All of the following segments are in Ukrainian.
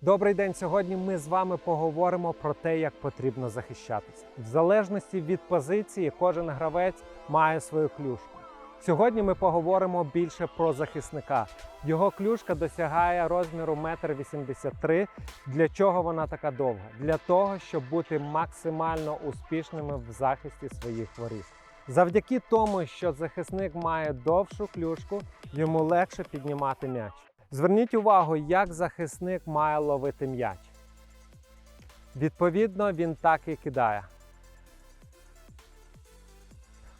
Добрий день. Сьогодні ми з вами поговоримо про те, як потрібно захищатися. В залежності від позиції, кожен гравець має свою клюшку. Сьогодні ми поговоримо більше про захисника. Його клюшка досягає розміру 1,83 м. Для чого вона така довга? Для того, щоб бути максимально успішними в захисті своїх воріт. Завдяки тому, що захисник має довшу клюшку, йому легше піднімати м'яч. Зверніть увагу, як захисник має ловити м'яч. Відповідно, він так і кидає.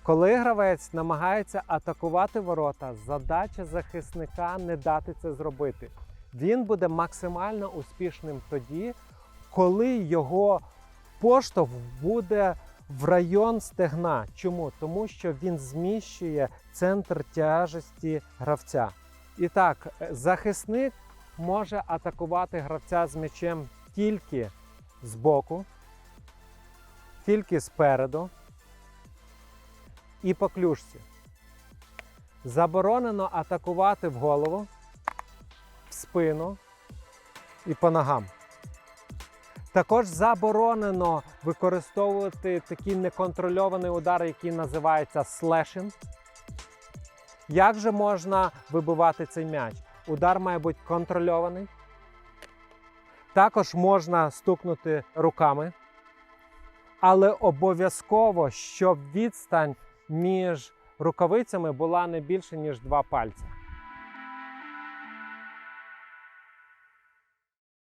Коли гравець намагається атакувати ворота, задача захисника не дати це зробити. Він буде максимально успішним тоді, коли його поштовх буде в район стегна. Чому? Тому що він зміщує центр тяжесті гравця. І так, е, захисник може атакувати гравця з м'ячем тільки збоку, тільки спереду і по клюшці. Заборонено атакувати в голову, в спину і по ногам. Також заборонено використовувати такий неконтрольований удар, який називається слешинг. Як же можна вибивати цей м'яч? Удар має бути контрольований. Також можна стукнути руками, але обов'язково, щоб відстань між рукавицями була не більше, ніж два пальці.